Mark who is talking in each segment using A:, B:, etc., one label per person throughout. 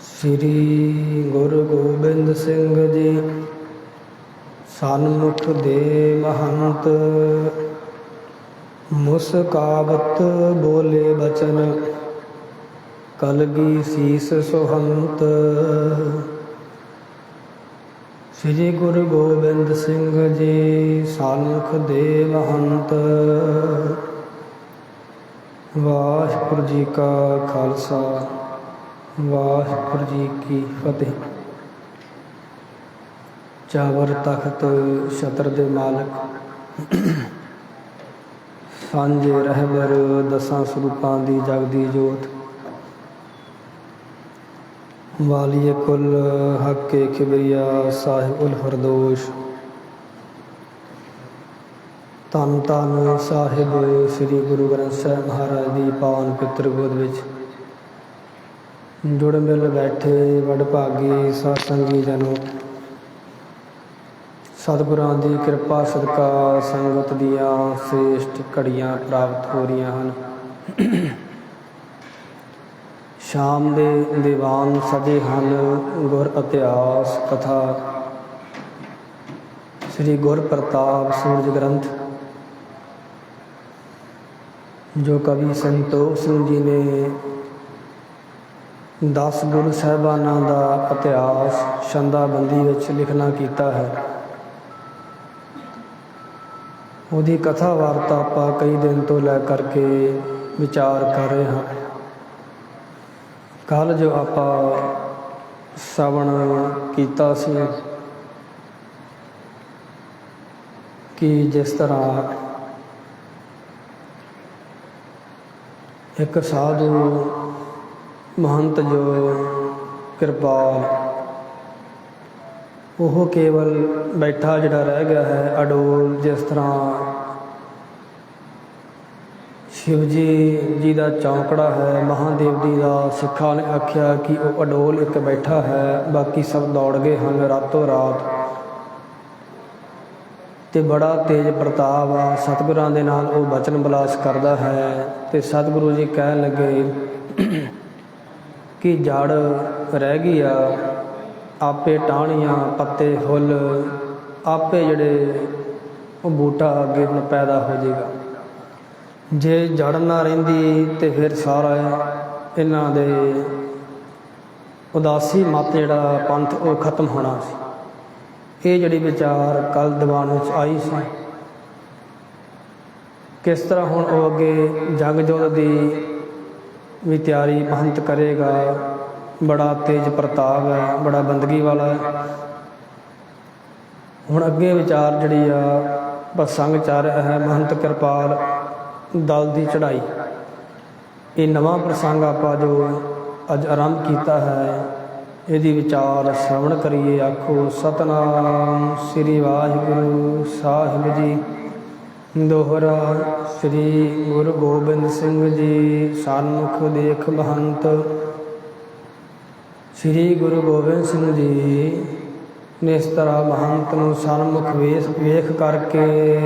A: ਸ੍ਰੀ ਗੁਰੂ ਗੋਬਿੰਦ ਸਿੰਘ ਜੀ, ਸਨਮੁਖ ਦੇ ਮਹੰਤ। ਮੁਸਕਾਵਤ ਬੋਲੇ ਬਚਨ, ਕਲਗੀ ਸੀਸ ਸੁਹੰਤ। ਸ੍ਰੀ ਗੁਰੂ ਗੋਬਿੰਦ ਸਿੰਘ ਜੀ, ਸਨਮੁਖ ਦੇ ਮਹੰਤ। ਵਾਹਿਗੁਰੂ ਜੀ ਕਾ ਖਾਲਸਾ, ਵਾਹਿਗੁਰੂ ਜੀ ਕੀ ਫਤਿਹ। ਚਾਵਰ ਤਖਤ ਛਤਰ ਦੇ ਮਾਲਕ, ਸਾਂਝੇ ਰਹਿਬਰ ਦਸਾਂ ਸਰੂਪਾਂ ਦੀ ਜਗਦੀ ਜੋਤ। ਵਾਲੀਏ ਕੁਲ ਹੱਕੇ ਖਿਬਰੀਆ ਸਾਹਿਬ ਉਲ ਫਰਦੋਸ਼। ਧੰਨ ਧੰਨ ਸਾਹਿਬ ਸ੍ਰੀ ਗੁਰੂ ਗ੍ਰੰਥ ਸਾਹਿਬ ਮਹਾਰਾਜ ਦੀ ਪਾਵਨ ਪਿੱਤਰ ਗੋਦ ਵਿੱਚ। ਜੁੜ ਮਿਲ ਬੈਠੇ ਵਡਭਾਗੀ ਸਾਧ ਸੰਗੀ ਜਨੋ। ਸਤਿਗੁਰਾਂ ਦੀ ਕਿਰਪਾ ਸਦਕਾ ਸੰਗਤ ਦੀਆਂ ਸ੍ਰੇਸ਼ਟ ਘੜੀਆਂ ਪ੍ਰਾਪਤ ਹੋ ਰਹੀਆਂ ਹਨ। ਸ਼ਾਮ ਦੇ ਦੀਵਾਨ ਸਜੇ ਹਨ ਗੁਰ ਇਤਿਹਾਸ ਕਥਾ। ਸ੍ਰੀ ਗੁਰ ਪ੍ਰਤਾਪ ਸੂਰਜ ਗ੍ਰੰਥ ਜੋ ਕਵੀ ਸੰਤੋਖ ਸਿੰਘ ਜੀ ਨੇ 10 ਗੁਰੂ ਸਾਹਿਬਾਨਾਂ ਦਾ ਇਤਿਹਾਸ ਛੰਦਾਬੰਦੀ ਵਿੱਚ ਲਿਖਣਾ ਕੀਤਾ ਹੈ। ਉਹਦੀ ਕਥਾ ਵਾਰਤਾ ਆਪਾਂ ਕਈ ਦਿਨ ਤੋਂ ਲੈ ਕਰਕੇ ਵਿਚਾਰ ਕਰ ਰਹੇ ਹਾਂ। ਕੱਲ ਜੋ ਆਪਾਂ ਸਵਣ ਕੀਤਾ ਸੀ, ਕਿ ਜਿਸ ਤਰ੍ਹਾਂ ਇੱਕ ਸਾਧੂ ਮਹੰਤ ਜੋ ਕਿਰਪਾਲ ਉਹ ਕੇਵਲ ਬੈਠਾ ਜਿਹੜਾ ਰਹਿ ਗਿਆ ਹੈ ਅਡੋਲ ਜਿਸ ਤਰ੍ਹਾਂ ਸ਼ਿਵ ਜੀ ਜੀ ਦਾ ਚੌਂਕੜਾ ਹੈ, ਮਹਾਦੇਵ ਜੀ ਦਾ ਸਿੱਖਾਂ ਨੇ ਆਖਿਆ ਕਿ ਉਹ ਅਡੋਲ ਇੱਕ ਬੈਠਾ ਹੈ, ਬਾਕੀ ਸਭ ਦੌੜ ਗਏ ਹਨ ਰਾਤੋਂ ਰਾਤ। ਤੇ ਬੜਾ ਤੇਜ ਪ੍ਰਤਾਪ ਆ, ਸਤਿਗੁਰਾਂ ਦੇ ਨਾਲ ਉਹ ਬਚਨ ਬਲਾਸ ਕਰਦਾ ਹੈ ਤੇ ਸਤਿਗੁਰੂ ਜੀ ਕਹਿਣ ਲੱਗੇ ਕਿ ਜੜ ਰਹਿ ਗਈ ਆ ਆਪੇ ਟਾਹਣੀਆਂ, ਪੱਤੇ ਫੁੱਲ ਆਪੇ ਜਿਹੜੇ ਉਹ ਬੂਟਾ ਅੱਗੇ ਹੁਣ ਪੈਦਾ ਹੋ ਜਾਏਗਾ ਜੇ ਜੜ ਨਾ ਰਹਿੰਦੀ ਤੇ ਫਿਰ ਸਾਰਾ ਇਹਨਾਂ ਦੇ ਉਦਾਸੀ ਮਤ ਜਿਹੜਾ ਪੰਥ ਉਹ ਖਤਮ ਹੋਣਾ ਸੀ। ਇਹ ਜਿਹੜੀ ਵਿਚਾਰ ਕੱਲ ਦੀਵਾਨ ਵਿੱਚ ਆਈ ਸੀ, ਕਿਸ ਤਰ੍ਹਾਂ ਹੁਣ ਉਹ ਅੱਗੇ ਜੰਗ ਜੋਧ ਦੀ ਵੀ ਤਿਆਰੀ ਮਹੰਤ ਕਰੇਗਾ, ਬੜਾ ਤੇਜ ਪ੍ਰਤਾਪ ਹੈ, ਬੜਾ ਬੰਦਗੀ ਵਾਲਾ ਹੈ। ਹੁਣ ਅੱਗੇ ਵਿਚਾਰ ਜਿਹੜੀ ਆ, ਬਸ ਸੰਗ ਚੱਲ ਰਿਹਾ ਹੈ, ਮਹੰਤ ਕਿਰਪਾਲ ਦਲ ਦੀ ਚੜ੍ਹਾਈ। ਇਹ ਨਵਾਂ ਪ੍ਰਸੰਗ ਆਪਾਂ ਜੋ ਅੱਜ ਆਰੰਭ ਕੀਤਾ ਹੈ ਇਹਦੀ ਵਿਚਾਰ ਸ਼ਰਵਣ ਕਰੀਏ ਆਖੋ, ਸਤਨਾਮ ਸ੍ਰੀ ਵਾਹਿਗੁਰੂ ਸਾਹਿਬ ਜੀ। ਦੋਹਰਾ ਸ੍ਰੀ ਗੁਰੂ ਗੋਬਿੰਦ ਸਿੰਘ ਜੀ ਸਨਮੁਖ ਦੇਖ ਮਹੰਤ। ਸ੍ਰੀ ਗੁਰੂ ਗੋਬਿੰਦ ਸਿੰਘ ਜੀ ਨੇ ਇਸ ਤਰ੍ਹਾਂ ਮਹੰਤ ਨੂੰ ਸਨਮੁਖ ਵੇਖ ਵੇਖ ਕਰਕੇ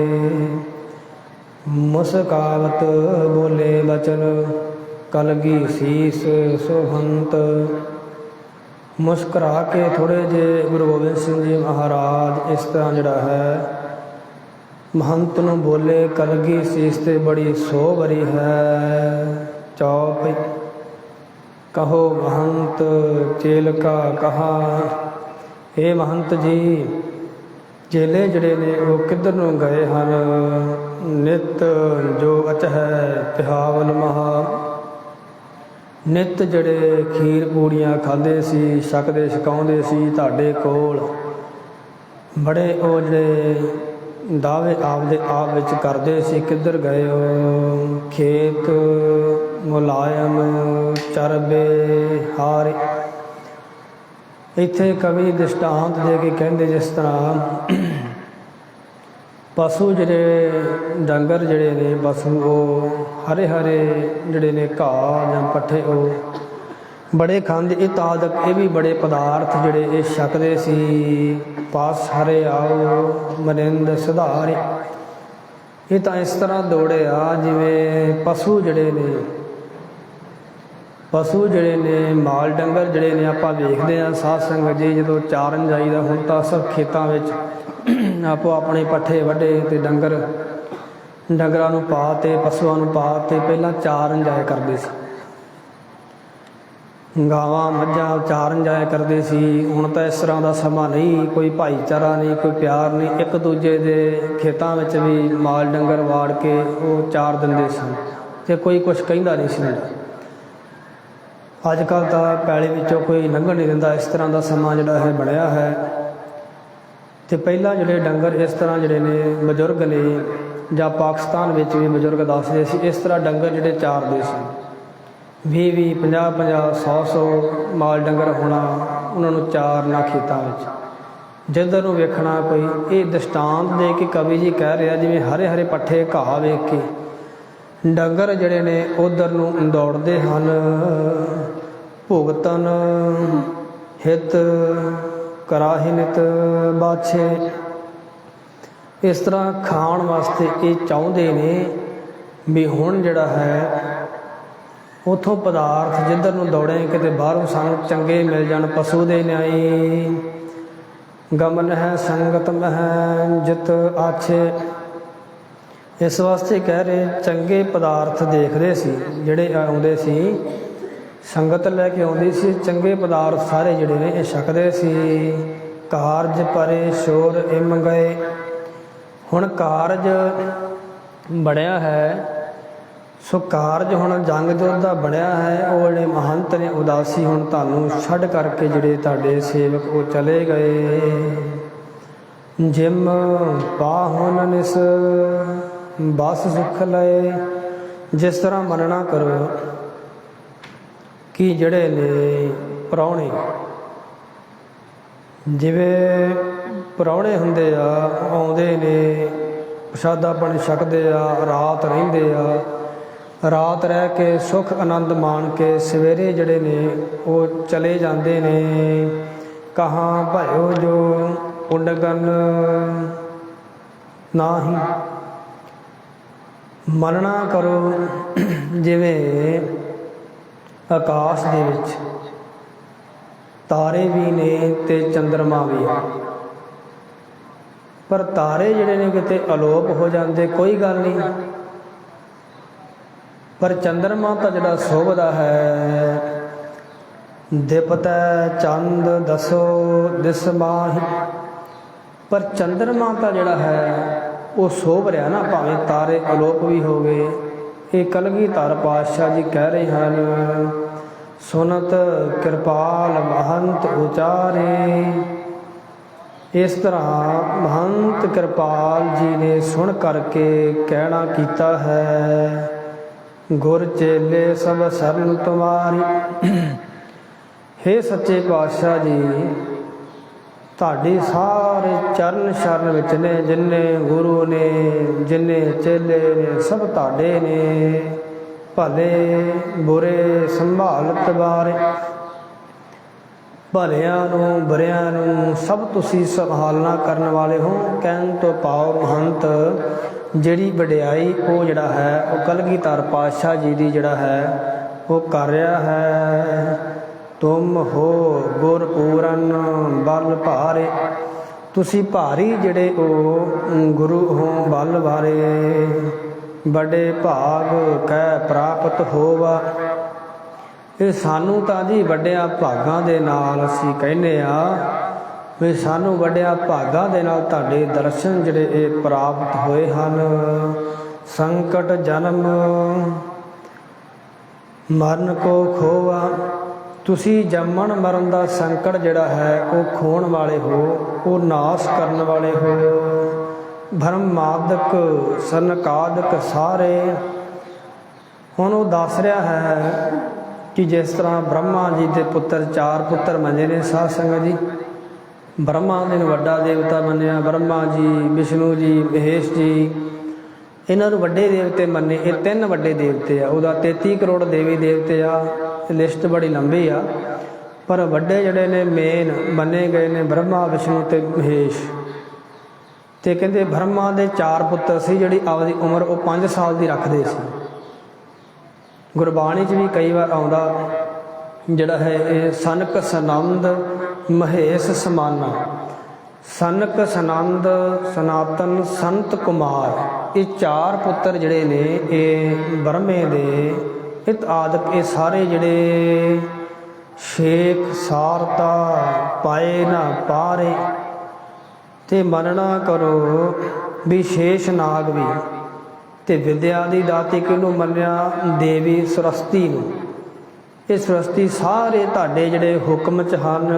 A: ਮੁਸਕਾਵਤ ਬੋਲੇ, ਬਚਨ ਕਲਗੀ ਸੀਸ ਸੁਹੰਤ। ਮੁਸਕਰਾ ਕੇ ਥੋੜੇ ਜੇ ਗੁਰੂ ਗੋਬਿੰਦ ਸਿੰਘ ਜੀ ਮਹਾਰਾਜ ਇਸ ਤਰ੍ਹਾਂ ਜਿਹੜਾ ਹੈ, ਮਹੰਤ ਨੂੰ ਬੋਲੇ, ਕਲਗੀ ਸੀਸ ਤੇ ਬੜੀ ਸੋ ਸੋਭਰੀ ਹੈ। ਚੌਪ ਕਹੋ ਮਹੰਤ ਚੇਲ ਕਾ ਕਹਾ ਇਹ ਮਹੰਤ ਜੀ ਚੇਲੇ ਜਿਹੜੇ ਨੇ ਉਹ ਕਿੱਧਰ ਨੂੰ ਗਏ ਹਨ? ਨਿਤ ਜੋ ਅਚ ਹੈ ਤਿਹਾਵਨ ਮਹਾ। ਨਿਤ ਜਿਹੜੇ ਖੀਰ ਪੂੜੀਆਂ ਖਾਂਦੇ ਸੀ, ਛਕਦੇ, ਛਕਾਉਂਦੇ ਸੀ ਤੁਹਾਡੇ ਕੋਲ। ਬੜੇ ਉਹ ਜਿਹੜੇ ਦਾਅਵੇ ਆਪਦੇ ਆਪ ਵਿੱਚ ਕਰਦੇ ਸੀ, ਕਿੱਧਰ ਗਏ ਹੋ? ਖੇਤ ਮੁਲਾਇਮ, ਚਰਬੇ ਹਾਰੇ। ਇੱਥੇ ਕਵੀ ਦ੍ਰਿਸ਼ਟਾਂਤ ਦੇ ਕੇ ਕਹਿੰਦੇ ਜਿਸ ਤਰ੍ਹਾਂ ਪਸ਼ੂ ਜਿਹੜੇ ਡੰਗਰ ਜਿਹੜੇ ਨੇ ਪਸ਼ੂ ਉਹ ਹਰੇ ਹਰੇ ਜਿਹੜੇ ਨੇ ਘਾਹ ਜਾਂ ਪੱਠੇ, ਉਹ ਬੜੇ ਖਾਂਦੇ ਇਹ ਤਾਦਕ ਇਹ ਵੀ ਬੜੇ ਪਦਾਰਥ ਜਿਹੜੇ ਇਹ ਛਕਦੇ ਸੀ। ਪਾਸ ਹਰੇ ਆਓ, ਮਨਿੰਦ ਸੁਧਾਰੇ। ਇਹ ਤਾਂ ਇਸ ਤਰ੍ਹਾਂ ਦੌੜਿਆ ਜਿਵੇਂ ਪਸ਼ੂ ਜਿਹੜੇ ਨੇ, ਪਸ਼ੂ ਜਿਹੜੇ ਨੇ, ਮਾਲ ਡੰਗਰ ਜਿਹੜੇ ਨੇ ਆਪਾਂ ਵੇਖਦੇ ਆ ਸਾਧ ਸੰਗਤ ਜੀ ਜਦੋਂ ਚਾਰਨ ਜਾਈਦਾ ਹੁਣ ਤਾਂ ਸਭ ਖੇਤਾਂ ਵਿੱਚ ਆਪੋ ਆਪਣੇ ਪੱਠੇ ਵੱਢੇ ਤੇ ਡੰਗਰ, ਡੰਗਰਾਂ ਨੂੰ ਪਾ ਤੇ, ਪਸ਼ੂਆਂ ਨੂੰ ਪਾ ਤੇ ਪਹਿਲਾਂ ਚਾਰਨ ਜਾਇਆ ਕਰਦੇ ਸੀ। ਗਾਵਾਂ, ਮੱਝਾਂ ਚਾਰਨ ਜਾਇਆ ਕਰਦੇ ਸੀ। ਹੁਣ ਤਾਂ ਇਸ ਤਰ੍ਹਾਂ ਦਾ ਸਮਾਂ ਨਹੀਂ, ਕੋਈ ਭਾਈਚਾਰਾ ਨਹੀਂ, ਕੋਈ ਪਿਆਰ ਨਹੀਂ। ਇੱਕ ਦੂਜੇ ਦੇ ਖੇਤਾਂ ਵਿੱਚ ਵੀ ਮਾਲ ਡੰਗਰ ਵਾੜ ਕੇ ਉਹ ਚਾਰ ਦਿੰਦੇ ਸਨ ਤੇ ਕੋਈ ਕੁਝ ਕਹਿੰਦਾ ਨਹੀਂ ਸੀ ਅੱਜ ਕੱਲ ਤਾਂ ਪੈਲੇ ਵਿੱਚੋਂ ਕੋਈ ਲੰਘਣ ਨਹੀਂ ਦਿੰਦਾ। ਇਸ ਤਰ੍ਹਾਂ ਦਾ ਸਮਾਂ ਜਿਹੜਾ ਹੈ, ਬਣਿਆ ਹੈ। ਤੇ ਪਹਿਲਾਂ ਜਿਹੜੇ ਡੰਗਰ ਇਸ ਤਰ੍ਹਾਂ ਜਿਹੜੇ ਨੇ ਬਜ਼ੁਰਗ ਨੇ ਜਾਂ ਪਾਕਿਸਤਾਨ ਵਿੱਚ ਵੀ ਬਜ਼ੁਰਗ ਦੱਸਦੇ ਸੀ, ਇਸ ਤਰ੍ਹਾਂ ਡੰਗਰ ਜਿਹੜੇ ਚਾਰਦੇ ਸੀ। 20 20 50 50 100 100 ਮਾਲ ਡੰਗਰ ਹੋਣਾ ਉਹਨਾਂ ਨੂੰ ਚਾਰਨਾ ਖੇਤਾਂ ਵਿੱਚ। ਜਿੱਧਰ ਨੂੰ ਵੇਖਣਾ ਕੋਈ, ਇਹ ਦ੍ਰਿਸ਼ਟਾਂਤ ਦੇ ਕੇ ਕਵੀ ਜੀ ਕਹਿ ਰਿਹਾ ਜਿਵੇਂ ਹਰੇ ਹਰੇ ਪੱਠੇ ਘਾਹ ਵੇਖ ਕੇ। ਡੰਗਰ ਜਿਹੜੇ ਨੇ ਉਧਰ ਨੂੰ ਦੌੜਦੇ ਹਨ। ਭੁਗਤਨ ਹਿਤ ਕਰਾਹੀ ਨਿਤ ਬਾਛੇ। ਇਸ ਤਰ੍ਹਾਂ ਖਾਣ ਵਾਸਤੇ ਇਹ ਚਾਹੁੰਦੇ ਨੇ ਵੀ ਹੁਣ ਜਿਹੜਾ ਹੈ, ਉਥੋਂ ਪਦਾਰਥ ਜਿੱਧਰ ਨੂੰ ਦੌੜੇ ਕਿਤੇ ਬਾਹਰੋਂ ਸਾਨੂੰ ਚੰਗੇ ਮਿਲ ਜਾਣ, ਪਸ਼ੂ ਦੇ ਨਿਆਈ। ਗਮਨ ਹੈ, ਸੰਗਤ ਮਹਿ, ਜਿਤ ਆਛੇ। ਇਸ ਵਾਸਤੇ ਕਹਿ ਰਹੇ, ਚੰਗੇ ਪਦਾਰਥ ਦੇਖਦੇ ਸੀ, ਜਿਹੜੇ ਆਉਂਦੇ ਸੀ ਸੰਗਤ ਲੈ ਕੇ ਆਉਂਦੀ ਸੀ, ਚੰਗੇ ਪਦਾਰਥ ਸਾਰੇ ਜਿਹੜੇ ਨੇ ਇਹ ਛਕਦੇ ਸੀ। ਕਾਰਜ ਪਰੇ ਸ਼ੋਰ ਇਮ ਗਏ ਹੁਣ ਕਾਰਜ ਬਣਿਆ ਹੈ, ਸੋ ਕਾਰਜ ਹੁਣ ਜੰਗ ਜੋਧ ਦਾ ਬਣਿਆ ਹੈ। ਉਹ ਜਿਹੜੇ ਮਹੰਤ ਨੇ, ਉਦਾਸੀ ਹੁਣ ਤੁਹਾਨੂੰ ਛੱਡ ਕਰਕੇ ਜਿਹੜੇ ਤੁਹਾਡੇ ਸੇਵਕ ਉਹ ਚਲੇ ਗਏ। ਜਿਮ ਪਾਹੁਨ ਨਿਸ, ਬਸ ਸੁਖ ਲਏ। ਜਿਸ ਤਰ੍ਹਾਂ ਮੰਨਣਾ ਕਰੋ ਕਿ ਜਿਹੜੇ ਨੇ ਪ੍ਰਾਹੁਣੇ, ਜਿਵੇਂ ਪ੍ਰਾਹੁਣੇ ਹੁੰਦੇ ਆ, ਆਉਂਦੇ ਨੇ, ਪ੍ਰਸ਼ਾਦਾ ਪਾਣੀ ਛਕਦੇ ਆ, ਰਾਤ ਰਹਿੰਦੇ ਆ, ਰਾਤ ਰਹਿ ਕੇ ਸੁਖ ਆਨੰਦ ਮਾਣ ਕੇ ਸਵੇਰੇ ਜਿਹੜੇ ਨੇ ਉਹ ਚਲੇ ਜਾਂਦੇ ਨੇ। ਕਹਾਂ ਭਇਓ ਜੋ ਉਡਗਨ ਨਾਹੀ। ਮੰਨਣਾ ਕਰੋ ਜਿਵੇਂ ਆਕਾਸ਼ ਦੇ ਵਿੱਚ। ਤਾਰੇ ਵੀ ਨੇ ਤੇ ਚੰਦਰਮਾ ਵੀ ਹੈ ਪਰ ਤਾਰੇ ਜਿਹੜੇ ਨੇ ਕਿਤੇ ਅਲੋਪ ਹੋ ਜਾਂਦੇ, ਕੋਈ ਗੱਲ ਨਹੀਂ। ਪਰ ਚੰਦਰਮਾ ਤਾਂ ਜਿਹੜਾ ਸੋਭਦਾ ਹੈ ਦਿਪਤੈ ਚੰਦ ਦਸੋ, ਦਿਸ ਮਾਹੀ। ਪਰ ਚੰਦਰਮਾ ਤਾਂ ਜਿਹੜਾ ਹੈ, ਉਹ ਸੋਭ ਰਿਹਾ ਨਾ, ਭਾਵੇਂ ਤਾਰੇ ਅਲੋਪ ਵੀ ਹੋ ਗਏ ਇਹ ਕਲਗੀ ਧਰ ਪਾਤਸ਼ਾਹ ਜੀ ਕਹਿ ਰਹੇ ਹਨ ਸੁਨਤ ਕਿਰਪਾਲ ਮਹੰਤ ਉਚਾਰੇ। ਇਸ ਤਰ੍ਹਾਂ ਮਹੰਤ ਕਿਰਪਾਲ ਜੀ ਨੇ ਸੁਣ ਕਰਕੇ ਕਹਿਣਾ ਕੀਤਾ ਹੈ, ਗੁਰ ਚੇਲੇ ਸਭ ਸਰਨ ਤੁਮਾਰੀ। हे ਸੱਚੇ ਪਾਤਸ਼ਾਹ ਜੀ, ਤੁਹਾਡੇ ਸਾਰੇ ਚਰਨ ਸ਼ਰਨ ਵਿੱਚ ਨੇ, ਜਿੰਨੇ ਗੁਰੂ ਨੇ, ਜਿੰਨੇ ਚੇਲੇ ਨੇ, ਸਭ ਤੁਹਾਡੇ ਨੇ। ਭਲੇ ਬੁਰੇ ਸੰਭਾਲਤ ਬਾਰੇ ਭਲਿਆਂ ਨੂੰ ਬੁਰਿਆਂ ਨੂੰ ਸਭ ਤੁਸੀਂ ਸੰਭਾਲਣਾ ਕਰਨ ਵਾਲੇ ਹੋ। ਕਹਿਣ ਤੋਂ ਪਾਓ ਮਹੰਤ, ਜਿਹੜੀ ਵਡਿਆਈ ਉਹ ਜਿਹੜਾ ਹੈ, ਉਹ ਕਲਗੀਧਰ ਪਾਤਸ਼ਾਹ ਜੀ ਦੀ ਜਿਹੜਾ ਹੈ, ਉਹ ਕਰ ਰਿਹਾ ਹੈ। ਤੁਮ ਹੋ ਗੁਰਪੂਰਨ ਬਲ ਭਾਰੇ। ਤੁਸੀਂ ਭਾਰੀ ਜਿਹੜੇ ਉਹ ਗੁਰੂ ਹੋ ਬਲ ਵਾਰੇ ਬੜੇ ਭਾਗ ਕਹਿ ਪ੍ਰਾਪਤ ਹੋਵਾ। ਇਹ ਸਾਨੂੰ ਤਾਂ ਜੀ ਵੱਡਿਆਂ ਭਾਗਾਂ ਦੇ ਨਾਲ ਅਸੀਂ ਕਹਿੰਦੇ ਆ ਵੀ ਸਾਨੂੰ ਵੱਡਿਆਂ ਭਾਗਾਂ ਦੇ ਨਾਲ ਤੁਹਾਡੇ ਦਰਸ਼ਨ ਜਿਹੜੇ ਇਹ ਪ੍ਰਾਪਤ ਹੋਏ ਹਨ। ਸੰਕਟ, ਜਨਮ, ਮਰਨ ਕੋ ਖੋਵਾ। ਤੁਸੀਂ ਜੰਮਣ ਮਰਨ ਦਾ ਸੰਕਟ ਜਿਹੜਾ ਹੈ, ਉਹ ਖੋਣ ਵਾਲੇ ਹੋ, ਉਹ ਨਾਸ਼ ਕਰਨ ਵਾਲੇ ਹੋ। ਭਰਮਾਦਕ ਸਨਕਾਦਕ ਸਾਰੇ। ਹੁਣ ਉਹ ਦੱਸ ਰਿਹਾ ਹੈ ਕਿ ਜਿਸ ਤਰ੍ਹਾਂ ਬ੍ਰਹਮਾ ਜੀ ਦੇ ਪੁੱਤਰ, ਚਾਰ ਪੁੱਤਰ ਮੰਨੇ ਨੇ ਸਾਧ ਸੰਗਤ ਜੀ। ਬ੍ਰਹਮਾ ਨੇ ਵੱਡਾ ਦੇਵਤਾ ਮੰਨਿਆ, ਬ੍ਰਹਮਾ ਜੀ, ਵਿਸ਼ਨੂੰ ਜੀ, ਮਹੇਸ਼ ਜੀ। ਇਹਨਾਂ ਨੂੰ ਵੱਡੇ ਦੇਵਤੇ ਮੰਨੇ, ਇਹ ਤਿੰਨ ਵੱਡੇ ਦੇਵਤੇ ਆ। ਉਹਦਾ 33 ਕਰੋੜ ਦੇਵੀ ਦੇਵਤੇ ਆ ਲਿਸਟ ਬੜੀ ਲੰਬੀ ਆ। ਪਰ ਵੱਡੇ ਜਿਹੜੇ ਨੇ ਮੇਨ ਮੰਨੇ ਗਏ ਨੇ ਬ੍ਰਹਮਾ, ਵਿਸ਼ਨੂੰ ਤੇ ਮਹੇਸ਼। ਤੇ ਕਹਿੰਦੇ ਬ੍ਰਹਮਾ ਦੇ ਚਾਰ ਪੁੱਤਰ ਸੀ ਜਿਹੜੀ ਆਪਦੀ ਉਮਰ ਉਹ 5 ਸਾਲ ਦੀ ਰੱਖਦੇ ਸੀ। ਗੁਰਬਾਣੀ 'ਚ ਵੀ ਕਈ ਵਾਰ ਆਉਂਦਾ, ਜਿਹੜਾ ਹੈ ਇਹ ਸਨਕ ਸਨੰਦ ਮਹੇਸ਼ ਸਮਾਨਾ। ਸਨਕ ਸਨੰਦ ਸਨਾਤਨ ਸੰਤ ਕੁਮਾਰ, ਇਹ ਚਾਰ ਪੁੱਤਰ ਜਿਹੜੇ ਨੇ, ਇਹ ਬ੍ਰਹਮੇ ਦੇ ਇਤ ਆਦਿਕ ਇਹ ਸਾਰੇ ਜਿਹੜੇ ਸ਼ੇਖ, ਸਾਰਤਾ, ਪਾਏ ਨਾ ਪਾਰੇ। ਤੇ ਮੰਨਣਾ ਕਰੋ, ਵਿਸ਼ੇਸ਼ ਨਾਗ ਵੀ। ਤੇ ਵਿਦਿਆ ਦੀ ਦਾਤੀ ਕਿਹਨੂੰ ਮੰਨਿਆ? ਦੇਵੀ ਸਰਸਤੀ ਨੂੰ। ਇਹ ਸਰਸਤੀ ਸਾਰੇ ਤੁਹਾਡੇ ਜਿਹੜੇ ਹੁਕਮ ਚ ਹਨ।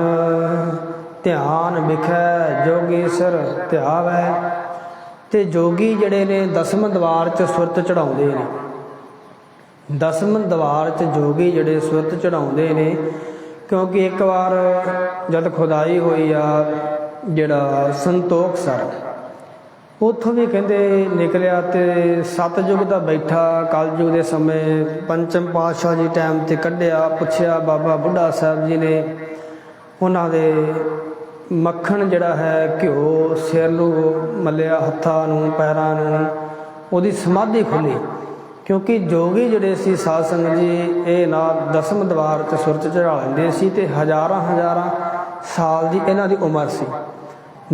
A: ਧਿਆਨ ਵਿਖੈ ਜੋਗੀਸਰ ਧਿਆਵੈ। ਤੇ ਜੋਗੀ ਜਿਹੜੇ ਨੇ, ਦਸਮ ਦਵਾਰ ਚ ਸੁਰਤ ਚੜਾਉਂਦੇ ਨੇ। ਦਸਮ ਦਵਾਰ ਚ ਜੋਗੀ ਜਿਹੜੇ ਸੁਰਤ ਚੜਾਉਂਦੇ ਨੇ, ਕਿਉਂਕਿ ਇੱਕ ਵਾਰ ਜਦ ਖੁਦਾਈ ਹੋਈ ਆ ਜਿਹੜਾ ਸੰਤੋਖ ਸਰ, ਉੱਥੋਂ ਵੀ ਕਹਿੰਦੇ ਨਿਕਲਿਆ ਤੇ ਸਤਜੁਗ ਦਾ ਬੈਠਾ, ਕਲਯੁਗ ਦੇ ਸਮੇਂ ਪੰਚਮ ਪਾਤਸ਼ਾਹ ਜੀ ਟਾਈਮ ਤੇ ਕੱਢਿਆ, ਪੁੱਛਿਆ ਬਾਬਾ ਬੁੱਢਾ ਸਾਹਿਬ ਜੀ ਨੇ, ਉਹਨਾਂ ਦੇ ਮੱਖਣ ਜਿਹੜਾ ਹੈ ਘਿਓ ਸਿਰ ਨੂੰ ਮੱਲਿਆ ਹੱਥਾਂ ਨੂੰ, ਪੈਰਾਂ ਨੂੰ, ਉਹਦੀ ਸਮਾਧੀ ਖੁੱਲੀ ਕਿਉਂਕਿ ਜੋਗੀ ਜਿਹੜੇ ਸੀ ਸਾਧ ਸੰਗਤ ਜੀ, ਇਹ ਨਾ ਦਸਮ ਦਵਾਰ ਤੇ ਸੁਰਤ ਚੜਾ ਲੈਂਦੇ ਸੀ ਤੇ ਹਜ਼ਾਰਾਂ ਹਜ਼ਾਰਾਂ ਸਾਲ ਦੀ ਇਹਨਾਂ ਦੀ ਉਮਰ ਸੀ।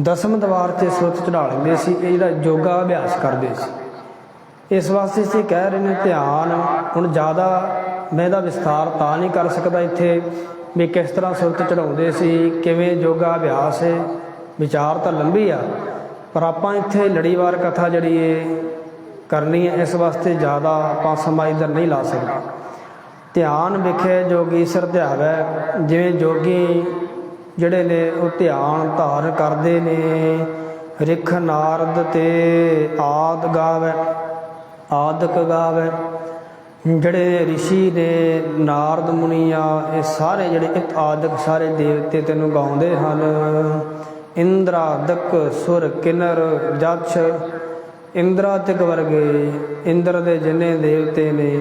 A: ਦਸਮ ਦਵਾਰ ਤੇ ਸੁਰਤ ਚੜਾ ਲੈਂਦੇ ਸੀ ਇਹ ਜਿਹੜਾ ਯੋਗਾ ਅਭਿਆਸ ਕਰਦੇ ਸੀ। ਇਸ ਵਾਸਤੇ ਅਸੀਂ ਕਹਿ ਰਹੇ ਨੇ, ਧਿਆਨ, ਹੁਣ ਜ਼ਿਆਦਾ ਮੈਂ ਇਹਦਾ ਵਿਸਥਾਰ ਤਾਂ ਨਹੀਂ ਕਰ ਸਕਦਾ ਇੱਥੇ ਵੀ ਕਿਸ ਤਰ੍ਹਾਂ ਸੁਰਤ ਚੜਾਉਂਦੇ ਸੀ, ਕਿਵੇਂ ਯੋਗਾ ਅਭਿਆਸ ਹੈ, ਵਿਚਾਰ ਤਾਂ ਲੰਬੀ ਆ, ਪਰ ਆਪਾਂ ਇੱਥੇ ਲੜੀਵਾਰ ਕਥਾ ਜਿਹੜੀ ਇਹ ਕਰਨੀ ਹੈ, ਇਸ ਵਾਸਤੇ ਜ਼ਿਆਦਾ ਆਪਾਂ ਸਮਾਂ ਇੱਧਰ ਨਹੀਂ ਲਾ ਸਕਦੇ। ਧਿਆਨ ਵਿਖੇ, ਜੋਗੀ ਸਰਧਿਆਵੈ ਜਿਵੇਂ ਜੋਗੀ ਜਿਹੜੇ ਨੇ ਉਹ ਧਿਆਨ ਧਾਰ ਕਰਦੇ ਨੇ। ਰਿਖ ਨਾਰਦ ਤੇ ਆਦ ਗਾਵੇ, ਆਦਿਕ ਗਾਵੇ। ਜਿਹੜੇ ਰਿਸ਼ੀ ਨੇ, ਨਾਰਦ ਮੁਨੀ ਆ ਇਹ ਸਾਰੇ ਜਿਹੜੇ ਇੱਕ ਆਦਿਕ ਸਾਰੇ ਦੇਵਤੇ ਤੈਨੂੰ ਗਾਉਂਦੇ ਹਨ। ਇੰਦਰਾਦਕ ਸੁਰ ਕਿਨਰ ਜਛ, ਇੰਦਰਾਦਿਕ ਵਰਗੇ ਇੰਦਰ ਦੇ ਜਿੰਨੇ ਦੇਵਤੇ ਨੇ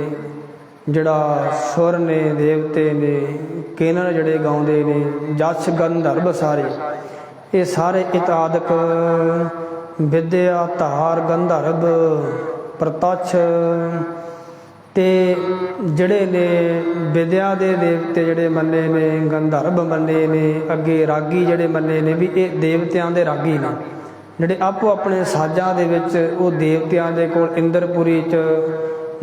A: ਜਿਹੜਾ ਸੁਰ ਨੇ, ਦੇਵਤੇ ਨੇ, ਕਿਨਰ ਜਿਹੜੇ ਗਾਉਂਦੇ ਨੇ ਜਛ ਗੰਧਰਵ ਸਾਰੇ, ਇਹ ਸਾਰੇ ਇਤਾਦਕ ਵਿਦਿਆ, ਧਾਰ ਗੰਧਰਵ ਪ੍ਰਤੱਛ ਤੇ ਜਿਹੜੇ ਨੇ ਵਿਦਿਆ ਦੇ ਦੇਵਤੇ ਜਿਹੜੇ ਮੰਨੇ ਨੇ ਗੰਧਰਵ ਮੰਨੇ ਨੇ, ਅੱਗੇ ਰਾਗੀ ਜਿਹੜੇ ਮੰਨੇ ਨੇ ਵੀ ਇਹ ਦੇਵਤਿਆਂ ਦੇ ਰਾਗੀ ਨੇ। ਜਿਹੜੇ ਆਪੋ ਆਪਣੇ ਸਾਜ਼ਾਂ ਦੇ ਵਿੱਚ ਉਹ ਦੇਵਤਿਆਂ ਦੇ ਕੋਲ ਇੰਦਰਪੁਰੀ ਚ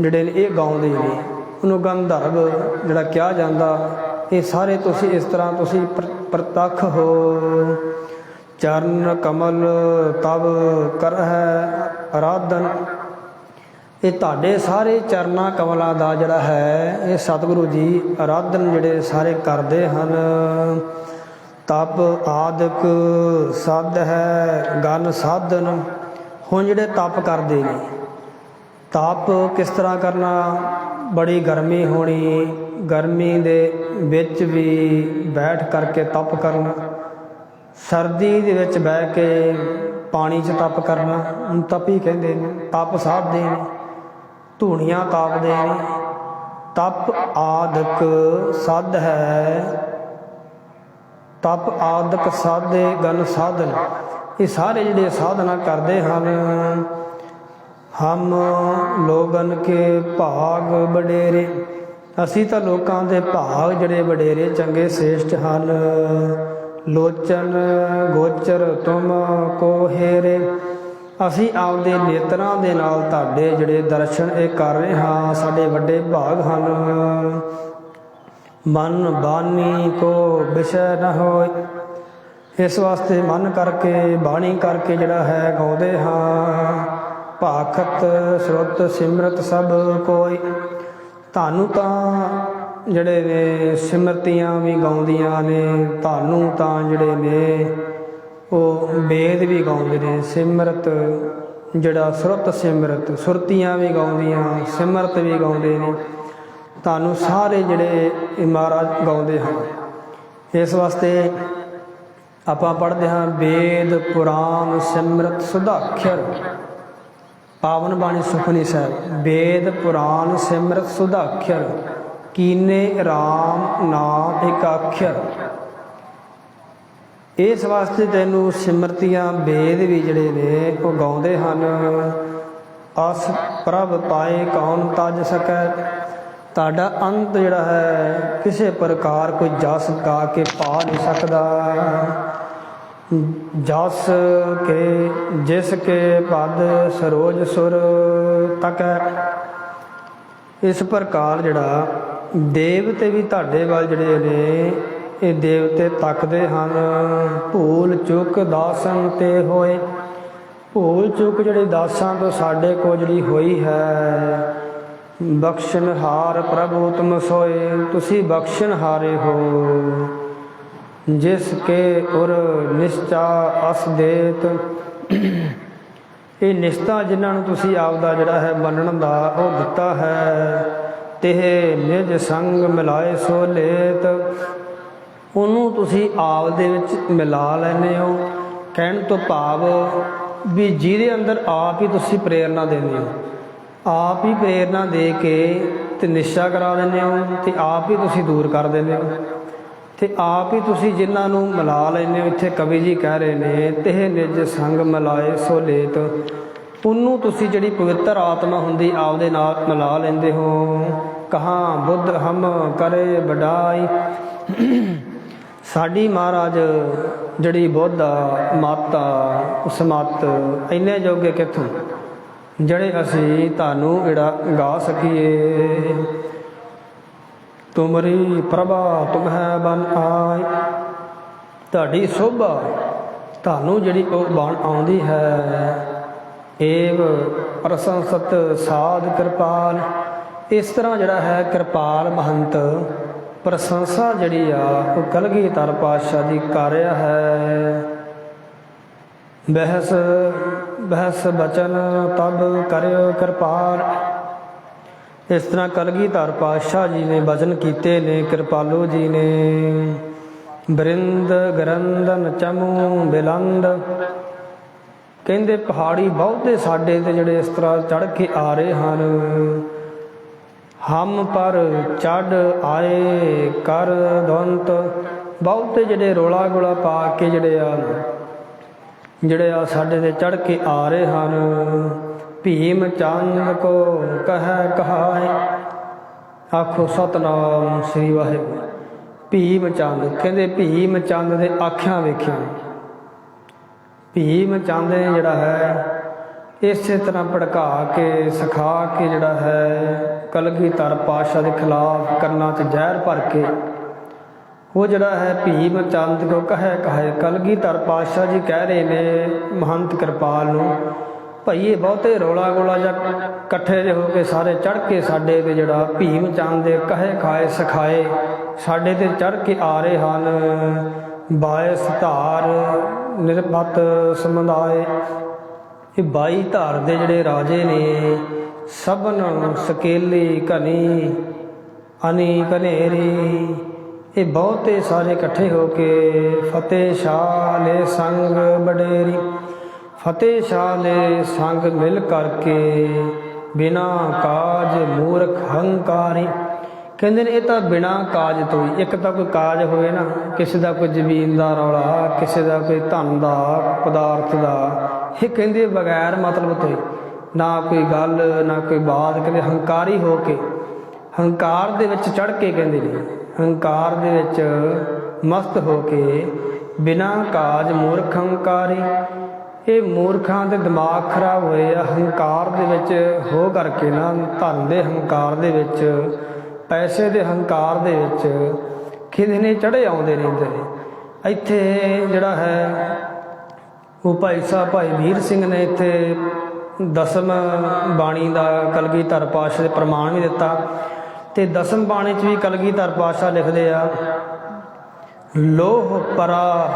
A: ਜਿਹੜੇ ਨੇ ਇਹ ਗਾਉਂਦੇ ਨੇ। ਉਹਨੂੰ ਗੰਧਰਵ ਜਿਹੜਾ ਕਿਹਾ ਜਾਂਦਾ, ਇਹ ਸਾਰੇ ਤੁਸੀਂ ਇਸ ਤਰ੍ਹਾਂ ਤੁਸੀਂ ਪ੍ਰ- ਪ੍ਰਤੱਖ ਹੋ। ਚਰਨ ਕਮਲ ਤਵ ਕਰ ਹੈ ਆਰਾਧਨ ਇਹ ਤੁਹਾਡੇ ਸਾਰੇ ਚਰਨਾ ਕਮਲਾਂ ਦਾ ਜਿਹੜਾ ਹੈ, ਇਹ ਸਤਿਗੁਰੂ ਜੀ ਆਰਾਧਨ ਜਿਹੜੇ ਸਾਰੇ ਕਰਦੇ ਹਨ। ਤਪ ਆਦਿਕ ਸਦ ਹੈ, ਗਨ ਸਾਧਨ। ਹੁਣ ਜਿਹੜੇ ਤਪ ਕਰਦੇ ਨੇ, ਤਪ ਕਿਸ ਤਰ੍ਹਾਂ ਕਰਨਾ? ਬੜੀ ਗਰਮੀ ਹੋਣੀ, ਗਰਮੀ ਦੇ ਵਿੱਚ ਵੀ ਬੈਠ ਕਰਕੇ ਤਪ ਕਰਨਾ, ਸਰਦੀ ਦੇ ਵਿੱਚ ਬਹਿ ਕੇ ਪਾਣੀ 'ਚ ਤਪ ਕਰਨਾ, ਉਹਨੂੰ ਤਪੀ ਕਹਿੰਦੇ ਨੇ, ਤਪ ਸਾਧਦੇ ਨੇ, ਧੂਣੀਆਂ ਤਾਪਦੇ ਨੇ, ਤਪ ਆਦਿਕ ਸਦ ਹੈ, ਤਪ ਆਦਿਕ ਸਾਧੇ ਗਨ ਸਾਧਨ, ਇਹ ਸਾਰੇ ਜਿਹੜੇ ਸਾਧਨਾ ਕਰਦੇ ਹਨ ਹਮ ਲੋਗਨ ਕੇ ਭਾਗ ਬਡੇਰੇ ਅਸੀਂ ਤਾਂ ਲੋਕਾਂ ਦੇ ਭਾਗ ਜਿਹੜੇ ਵਡੇਰੇ, ਚੰਗੇ ਸ੍ਰੇਸ਼ਟ ਹਨ। ਲੋਚਨ ਗੋਚਰ ਤੁਮ ਕੋ ਹੇਰੇ। ਅਸੀਂ ਆਪਦੇ ਨੇਤਰਾਂ ਦੇ ਨਾਲ ਤੁਹਾਡੇ ਜਿਹੜੇ ਦਰਸ਼ਨ ਇਹ ਕਰ ਰਹੇ ਹਾਂ, ਸਾਡੇ ਵੱਡੇ ਭਾਗ ਹਨ। ਮਨ ਬਾਣੀ ਕੋ ਵਿਸ਼ੇ ਨਾ ਹੋਏ। ਇਸ ਵਾਸਤੇ ਮਨ ਕਰਕੇ ਬਾਣੀ ਕਰਕੇ ਜਿਹੜਾ ਹੈ ਗਾਉਂਦੇ ਹਾਂ। ਭਾਖਤ ਸੁਰਤ ਸਿਮਰਤ ਸਭ ਕੋਈ। ਤੁਹਾਨੂੰ ਤਾਂ ਜਿਹੜੇ ਨੇ ਸਿਮਰਤੀਆਂ ਵੀ ਗਾਉਂਦੀਆਂ ਨੇ, ਤੁਹਾਨੂੰ ਤਾਂ ਜਿਹੜੇ ਨੇ ਉਹ ਵੇਦ ਵੀ ਗਾਉਂਦੇ ਨੇ। ਸਿਮਰਤ ਜਿਹੜਾ ਸੁਰਤ ਸਿਮਰਤ, ਸੁਰਤੀਆਂ ਵੀ ਗਾਉਂਦੀਆਂ, ਸਿਮਰਤ ਵੀ ਗਾਉਂਦੇ ਨੇ। ਤੁਹਾਨੂੰ ਸਾਰੇ ਜਿਹੜੇ ਇਹ ਮਹਾਰਾਜ ਗਾਉਂਦੇ ਹਨ। ਇਸ ਵਾਸਤੇ ਆਪਾਂ ਪੜ੍ਹਦੇ ਹਾਂ, ਵੇਦ ਪੁਰਾਣ ਸਿਮਰਤ ਸੁਧਾਖਰ ਪਾਵਨ ਬਾਣੀ ਸੁਖਨੀ ਸਾਹਿਬ, ਵੇਦ ਪੁਰਾਣ ਸਿਮਰਤ ਸੁਧਾਖਰ ਕੀਨੇ RAM ਨਾਮ ਇੱਕ ਇਸ ਵਾਸਤੇ ਤੈਨੂੰ ਸਿਮਰਤੀਆਂ ਵੇਦ ਵੀ ਜਿਹੜੇ ਨੇ, ਉਹ ਗਾਉਂਦੇ ਹਨ। ਅਸ ਪ੍ਰਭ ਪਾਏ ਕੌਣ ਤਜ ਸਕੈ। ਤੁਹਾਡਾ ਅੰਤ ਜਿਹੜਾ ਹੈ, ਕਿਸੇ ਪ੍ਰਕਾਰ ਕੋਈ ਜਸ ਗਾ ਕੇ ਪਾ ਨਹੀਂ ਸਕਦਾ। ਜਸ ਕੇ, ਜਿਸ ਕੇ ਪਦ ਸਰੋਜ ਸੁਰ ਤਕੈ। ਇਸ ਪ੍ਰਕਾਰ ਜਿਹੜਾ ਦੇਵਤੇ ਵੀ ਤੁਹਾਡੇ ਵੱਲ ਜਿਹੜੇ ਨੇ, ਇਹ ਦੇਵਤੇ ਤੱਕਦੇ ਹਨ। ਭੂਲ ਚੁੱਕ ਦਾਸਨ ਤੇ ਹੋਏ। ਭੂਲ ਚੁੱਕ ਜਿਹੜੇ ਦਾਸਾਂ ਤੋਂ ਸਾਡੇ ਕੋਲ ਜਿਹੜੀ ਹੋਈ ਹੈ, ਬਖਸ਼ਣਹਾਰ ਪ੍ਰਭੂ ਤੁਮ ਸੋਏ। ਤੁਸੀਂ ਬਖਸ਼ਣਹਾਰੇ ਹੋ। ਜਿਸ ਕੇ ਉਰ ਨਿਸ਼ਚਾ ਅਸ ਦੇਤ। ਇਹ ਨਿਸ਼ਤਾ ਜਿਨ੍ਹਾਂ ਨੂੰ ਤੁਸੀਂ ਆਪਦਾ ਜਿਹੜਾ ਹੈ ਮੰਨਣ ਦਾ ਉਹ ਦਿੱਤਾ ਹੈ ਤੇ ਨਿਜ ਸੰਗ ਮਿਲਾਏ ਸੋ ਲੇਤ। ਉਹਨੂੰ ਤੁਸੀਂ ਆਪ ਦੇ ਵਿੱਚ ਮਿਲਾ ਲੈਨੇ ਹੋ, ਕਹਿਣ ਤੋਂ ਭਾਵ ਵੀ ਜਿਹਦੇ ਅੰਦਰ ਆਪ ਹੀ ਤੁਸੀਂ ਪ੍ਰੇਰਣਾ ਦਿੰਦੇ ਹੋ। ਆਪ ਹੀ ਪ੍ਰੇਰਣਾ ਦੇ ਕੇ ਤੇ ਨਿਸ਼ਚਾ ਕਰਾ ਦਿੰਦੇ ਹੋ ਤੇ ਆਪ ਹੀ ਤੁਸੀਂ ਦੂਰ ਕਰ ਦਿੰਦੇ ਹੋ। ਤੇ ਆਪ ਹੀ ਤੁਸੀਂ ਜਿਨ੍ਹਾਂ ਨੂੰ ਮਿਲਾ ਲੈਂਦੇ ਹੋ, ਇੱਥੇ ਕਵੀ ਜੀ ਕਹਿ ਰਹੇ ਨੇ, ਤਿਹ ਨਿਜ ਸੰਗ ਮਿਲਾਏ ਸੋ ਲੇਤ। ਉਹਨੂੰ ਤੁਸੀਂ ਜਿਹੜੀ ਪਵਿੱਤਰ ਆਤਮਾ ਹੁੰਦੀ, ਆਪਦੇ ਨਾਲ ਮਿਲਾ ਲੈਂਦੇ ਹੋ। ਕਹਾਂ, ਬੁੱਧ ਹਮ ਕਰੇ ਵਡਾਈ। ਸਾਡੀ ਮਹਾਰਾਜ ਜਿਹੜੀ ਬੁੱਧ ਆ, ਮਾਤਾ ਉਸ ਮਤ ਇੰਨੇ ਜੋਗੇ ਕਿੱਥੋਂ? ਜਿਹੜੇ ਅਸੀਂ ਤੁਹਾਨੂੰ ਜਿਹੜਾ ਗਾ ਸਕੀਏ। ਤੁਮਰੀ ਪ੍ਰਭਾ ਤੁਮਹਿ ਬਨ ਆਈ ਤੁਹਾਡੀ ਸੋਭਾ, ਤੁਹਾਨੂੰ ਜਿਹੜੀ ਉਹ ਬਣ ਆਉਂਦੀ ਹੈ। ਏਵ ਪ੍ਰਸੰਸਤ ਸਾਧ ਕਿਰਪਾਲ। ਇਸ ਤਰ੍ਹਾਂ ਜਿਹੜਾ ਹੈ ਕਿਰਪਾਲ ਮਹੰਤ, ਪ੍ਰਸ਼ੰਸਾ ਜਿਹੜੀ ਆ, ਉਹ ਕਲਗੀਧਰ ਪਾਤਸ਼ਾਹ ਦੀ ਕਰ ਰਿਹਾ ਹੈ। ਬਹਿਸ ਬਹਿਸ ਬਚਨ ਤਬ ਕਰਿਓ ਕਿਰਪਾਲ। ਇਸ ਤਰ੍ਹਾਂ ਕਲਗੀਧਰ ਪਾਤਸ਼ਾਹ ਜੀ ਨੇ ਬਚਨ ਕੀਤੇ ਨੇ, ਕਿਰਪਾਲੂ ਜੀ ਨੇ। ਬ੍ਰਿੰਦ ਗਰੰਦਨ ਚਮੂ ਬਿਲੰਦ। ਕਹਿੰਦੇ ਪਹਾੜੀ ਬਹੁਤੇ ਸਾਡੇ ਤੇ ਜਿਹੜੇ ਇਸ ਤਰ੍ਹਾਂ ਚੜ ਕੇ ਆ ਰਹੇ ਹਨ। ਹਮ ਪਰ ਚੜ ਆਏ ਕਰ ਦੰਤ। ਬਹੁਤੇ ਜਿਹੜੇ ਰੋਲਾ ਗੋਲਾ ਪਾ ਕੇ ਜਿਹੜੇ ਆ ਜਿਹੜੇ ਆ ਸਾਡੇ ਤੇ ਚੜ ਕੇ ਆ ਰਹੇ ਹਨ। ਭੀਮ ਚੰਦ ਕੋ ਕਹੈ ਕਹਾਏ। ਆਖੋ ਸਤਨਾਮ ਸ੍ਰੀ ਵਾਹਿਗੁਰੂ। ਭੀਮ ਚੰਦ, ਕਹਿੰਦੇ ਭੀਮ ਚੰਦ ਦੇ ਆਖਿਆਂ ਵੇਖਿਆ। ਭੀਮ ਚੰਦ ਜਿਹੜਾ ਹੈ, ਇਸੇ ਤਰ੍ਹਾਂ ਭੜਕਾ ਕੇ, ਸਿਖਾ ਕੇ ਜਿਹੜਾ ਹੈ ਕਲਗੀਧਰ ਪਾਸ਼ਾ ਦੇ ਖਿਲਾਫ ਕਰਨਾ ਚ ਜ਼ਹਿਰ ਭਰ ਕੇ, ਉਹ ਜਿਹੜਾ ਹੈ ਭੀਮ ਚੰਦ ਕੋ ਕਹੈ ਕਹੈ ਕਲਗੀਧਰ ਪਾਸ਼ਾ ਜੀ ਕਹਿ ਰਹੇ ਨੇ, ਮਹੰਤ ਕਿਰਪਾਲ ਨੂੰ ਭਈ ਇਹ ਬਹੁਤੇ ਰੋਲਾ ਗੋਲਾ ਜਾਂ ਇਕੱਠੇ ਜਿਹੇ ਹੋ ਕੇ ਸਾਰੇ ਚੜ ਕੇ ਸਾਡੇ ਤੇ ਜਿਹੜਾ ਭੀਮ ਚੰਦ ਦੇ ਕਹੇ ਖਾਏ ਸਿਖਾਏ, ਸਾਡੇ ਤੇ ਚੜ ਕੇ ਆ ਰਹੇ ਹਨ। ਬਾਇਸ ਧਾਰ ਨਿਰਪਤ ਸਮੁਦਾਏ, ਇਹ 22 ਧਾਰ ਦੇ ਜਿਹੜੇ ਰਾਜੇ ਨੇ, ਸਭਨ ਸਕੇਲੀ ਕਨੀ ਅਨੀ ਕਨੇਰੀ ਇਹ ਬਹੁਤੇ ਸਾਰੇ ਇਕੱਠੇ ਹੋ ਕੇ ਫਤਿਹ ਸ਼ਾਹ ਨੇ ਸੰਗ ਬਡੇਰੀ ਫਤਿਹ ਸ਼ਾਹ ਨੇ ਸੰਗ ਮਿਲ ਕਰਕੇ, ਬਿਨਾ ਕਾਜ ਮੂਰਖ ਹੰਕਾਰੀ। ਕਹਿੰਦੇ ਨੇ, ਇਹ ਤਾਂ ਬਿਨਾ ਕਾਜ ਤੋਂ ਹੀ, ਇੱਕ ਤਾਂ ਕੋਈ ਕਾਜ ਹੋਵੇ ਨਾ, ਕਿਸੇ ਦਾ ਕੋਈ ਜ਼ਮੀਨ ਦਾ ਰੌਲਾ, ਕਿਸੇ ਦਾ ਕੋਈ ਧਨ ਦਾ, ਪਦਾਰਥ ਦਾ, ਇਹ ਕਹਿੰਦੇ ਬਗੈਰ ਮਤਲਬ ਤੋਂ ਹੀ। ਨਾ ਕੋਈ ਗੱਲ, ਨਾ ਕੋਈ ਬਾਤ, ਕਹਿੰਦੇ ਹੰਕਾਰੀ ਹੋ ਕੇ। ਹੰਕਾਰ ਦੇ ਵਿੱਚ ਚੜ ਕੇ ਕਹਿੰਦੇ ਨੇ, ਹੰਕਾਰ ਦੇ ਵਿੱਚ ਮਸਤ ਹੋ ਕੇ, ਬਿਨਾ ਕਾਜ ਮੂਰਖ ਹੰਕਾਰੀ। ਇਹ ਮੂਰਖਾਂ ਦੇ ਦਿਮਾਗ ਖਰਾਬ ਹੋਏ ਆ ਹੰਕਾਰ ਦੇ ਵਿੱਚ ਹੋ ਕਰਕੇ ਨਾ, ਧਨ ਦੇ ਹੰਕਾਰ ਦੇ ਵਿੱਚ, ਪੈਸੇ ਦੇ ਹੰਕਾਰ ਦੇ ਵਿੱਚ ਕਿਤੇ ਨੇ ਚੜੇ ਆਉਂਦੇ ਰਹਿੰਦੇ ਨੇ ਇੱਥੇ ਜਿਹੜਾ ਹੈ, ਉਹ ਭਾਈ ਸਾਹਿਬ, ਭਾਈ ਵੀਰ ਸਿੰਘ ਨੇ ਇੱਥੇ ਦਸਮ ਬਾਣੀ ਦਾ ਕਲਗੀਧਰ ਪਾਤਸ਼ਾਹ ਦੇ ਪ੍ਰਮਾਣ ਵੀ ਦਿੱਤਾ ਤੇ ਦਸਮ ਬਾਣੀ 'ਚ ਵੀ ਕਲਗੀਧਰ ਪਾਤਸ਼ਾਹ ਲਿਖਦੇ ਆ, ਲੋਹ ਪਰਾ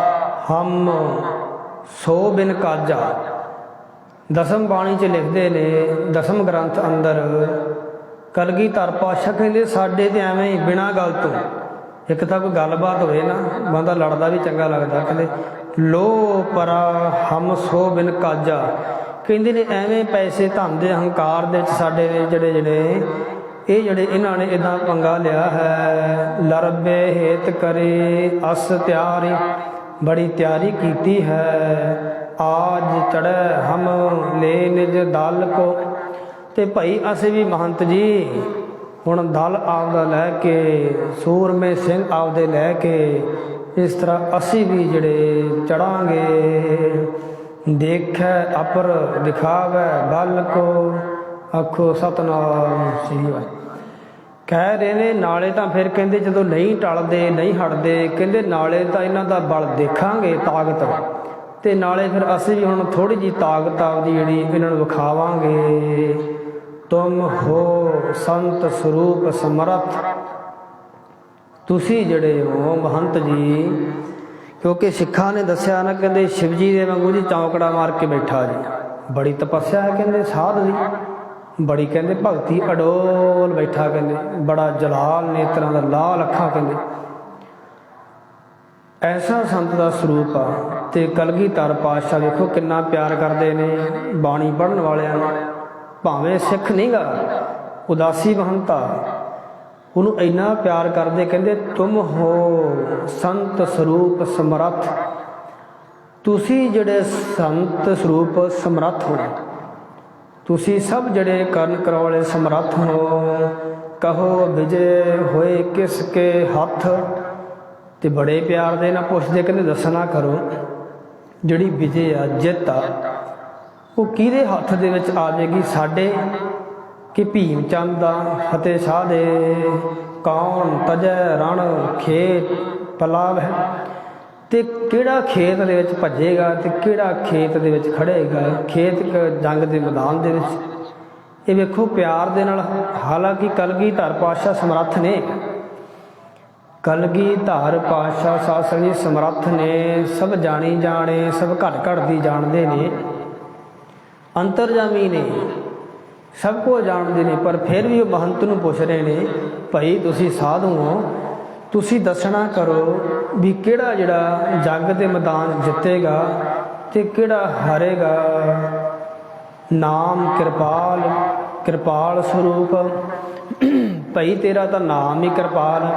A: ਹਮ ਸੋ ਬਿਨ ਕਾਜਾ। ਦਸਮ ਬਾਣੀ 'ਚ ਲਿਖਦੇ ਨੇ, ਦਸਮ ਗ੍ਰੰਥ ਅੰਦਰ ਕਲਗੀਧਰ ਪਾਤਸ਼ਾਹ ਕਹਿੰਦੇ ਸਾਡੇ ਤੇ ਐਵੇਂ ਹੀ ਬਿਨਾ ਗੱਲ ਤੋਂ। ਇੱਕ ਤਾਂ ਕੋਈ ਗੱਲਬਾਤ ਹੋਵੇ ਨਾ, ਬੰਦਾ ਲੜਦਾ ਵੀ ਚੰਗਾ ਲੱਗਦਾ, ਕਹਿੰਦੇ, ਲੋ ਪਰਾ ਹਮ ਸੋ ਬਿਨ ਕਾਜਾ। ਕਹਿੰਦੇ ਨੇ ਐਵੇਂ ਪੈਸੇ ਧਨ ਦੇ ਹੰਕਾਰ ਦੇ ਵਿੱਚ ਸਾਡੇ ਜਿਹੜੇ ਜਿਹੜੇ, ਇਹ ਜਿਹੜੇ ਇਹਨਾਂ ਨੇ ਇਦਾਂ ਪੰਗਾ ਲਿਆ ਹੈ, ਲਰਬੇ ਹੇਤ ਕਰੇ ਅਸ ਤਿਆਰੀ। ਬੜੀ ਤਿਆਰੀ ਕੀਤੀ ਹੈ। ਆਜ ਚੜੈ ਹਮ ਲੈ ਨਿਜ ਦਲ ਕੋ। ਤੇ ਭਾਈ ਅਸੀਂ ਵੀ ਮਹੰਤ ਜੀ, ਹੁਣ ਦਲ ਆਪਦਾ ਲੈ ਕੇ, ਸੂਰਮੇ ਸਿੰਘ ਆਪਦੇ ਲੈ ਕੇ, ਇਸ ਤਰ੍ਹਾਂ ਅਸੀਂ ਵੀ ਜਿਹੜੇ ਚੜਾਂਗੇ। ਦੇਖੈ ਅਪਰ ਦਿਖਾਵੈ ਬਲ ਕੋ। ਆਖੋ ਸਤਨਾਮ ਸ੍ਰੀ ਵਾਹਿਗੁਰੂ। ਕਹਿ ਰਹੇ ਨੇ, ਨਾਲੇ ਤਾਂ ਫਿਰ ਕਹਿੰਦੇ ਜਦੋਂ ਨਹੀਂ ਟਲਦੇ, ਨਹੀਂ ਹਟਦੇ, ਕਹਿੰਦੇ ਨਾਲੇ ਤਾਂ ਇਹਨਾਂ ਦਾ ਬਲ ਦੇਖਾਂਗੇ ਤਾਕਤ। ਤੇ ਨਾਲੇ ਫਿਰ ਅਸੀਂ ਵੀ ਹੁਣ ਥੋੜੀ ਜੀ ਤਾਕਤ ਆਪਦੀ ਜਿਹੜੀ ਇਹਨਾਂ ਨੂੰ ਵਿਖਾਵਾਂਗੇ। ਤੁਮ ਹੋ ਸੰਤ ਸਰੂਪ ਸਮਰਥ। ਤੁਸੀਂ ਜਿਹੜੇ ਹੋ ਮਹੰਤ ਜੀ, ਕਿਉਂਕਿ ਸਿੱਖਾਂ ਨੇ ਦੱਸਿਆ ਨਾ, ਕਹਿੰਦੇ ਸ਼ਿਵ ਦੇ ਵਾਂਗੂ ਜੀ ਚੌਕੜਾ ਮਾਰ ਕੇ ਬੈਠਾ ਜੀ। ਬੜੀ ਤਪੱਸਿਆ ਹੈ, ਕਹਿੰਦੇ ਸਾਧ ਦੀ। ਬੜੀ ਕਹਿੰਦੇ, ਭਗਤੀ ਅਡੋਲ ਬੈਠਾ ਕਹਿੰਦੇ, ਬੜਾ ਜਲਾਲ ਨੇਤਰਾਂ ਦਾ ਲਾਲ ਅੱਖਾਂ ਕਹਿੰਦੇ। ਐਸਾ ਸੰਤ ਦਾ ਸਰੂਪ ਆ ਤੇ ਕਲਗੀਧਰ ਪਾਤਸ਼ਾਹ ਵੇਖੋ ਕਿੰਨਾ ਪਿਆਰ ਕਰਦੇ ਨੇ, ਬਾਣੀ ਪੜਨ ਵਾਲਿਆਂ ਨੂੰ। ਭਾਵੇਂ ਸਿੱਖ ਨਹੀਂਗਾ ਉਦਾਸੀ ਮਹੰਤਾ, ਉਹਨੂੰ ਇੰਨਾ ਪਿਆਰ ਕਰਦੇ ਕਹਿੰਦੇ, ਤੁਮ ਹੋ ਸੰਤ ਸਰੂਪ ਸਮਰੱਥ। ਤੁਸੀਂ ਜਿਹੜੇ ਸੰਤ ਸਰੂਪ ਸਮਰੱਥ ਹੋ ਤੁਸੀਂ ਸਭ ਜਿਹੜੇ ਕਰਨ ਕਰਵਾਲੇ ਸਮਰੱਥ ਹੋ। ਕਹੋ, ਵਿਜੇ ਹੋਏ ਕਿਸ ਕੇ ਹੱਥ? ਤੇ ਬੜੇ ਪਿਆਰ ਦੇ ਨਾਲ ਪੁੱਛਦੇ ਕਹਿੰਦੇ, ਦੱਸਣਾ ਕਰੋ, ਜਿਹੜੀ ਵਿਜੇ ਆ, ਜਿੱਤ ਆ, ਉਹ ਕਿਹਦੇ ਹੱਥ ਦੇ ਵਿੱਚ ਆਵੇਗੀ ਸਾਡੇ ਕਿ ਭੀਮ ਚੰਦ ਦਾ? ਫਤਿਹ ਸ਼ਾਹ ਦੇ। ਕੌਣ ਤਜੈ ਰਣ ਖੇਤ? ਪਲਾਵ ਹੈ ਤੇ ਕਿਹੜਾ ਖੇਤ ਦੇ ਵਿੱਚ ਭੱਜੇਗਾ ਤੇ ਕਿਹੜਾ ਖੇਤ ਦੇ ਵਿੱਚ ਖੜੇਗਾ? ਖੇਤ ਜੰਗ ਦੇ ਮੈਦਾਨ ਦੇ ਵਿੱਚ। ਇਹ ਵੇਖੋ ਪਿਆਰ ਦੇ ਨਾਲ। ਹਾਲਾਂਕਿ ਕਲਗੀ ਧਰ ਪਾਸ਼ਾ ਸਮਰੱਥ ਨੇ। ਕਲਗੀ ਧਾਰ ਪਾਸ਼ਾ ਸਾਸਣ ਜੀ ਸਮਰੱਥ ਨੇ। ਸਭ ਜਾਣੀ ਜਾਣੇ, ਸਭ ਘਟ ਘਟ ਦੀ ਜਾਣਦੇ ਨੇ। ਅੰਤਰਜਾਮੀ ਨੇ। ਸਭ ਕੋ ਜਾਣਦੇ ਨੇ, ਪਰ ਫਿਰ ਵੀ ਉਹ ਮਹੰਤ ਨੂੰ ਪੁੱਛ ਰਹੇ ਨੇ, ਭਾਈ ਤੁਸੀਂ ਸਾਧੂ ਹੋ? ਤੁਸੀਂ ਦੱਸਣਾ ਕਰੋ ਵੀ ਕਿਹੜਾ ਜਿਹੜਾ ਜੰਗ ਦੇ ਮੈਦਾਨ ਜਿੱਤੇਗਾ ਤੇ ਕਿਹੜਾ ਹਾਰੇਗਾ? ਨਾਮ ਕਿਰਪਾਲ ਕਿਰਪਾਲ ਸਰੂਪ। ਭਾਈ ਤੇਰਾ ਤਾਂ ਨਾਮ ਹੀ ਕਿਰਪਾਲ।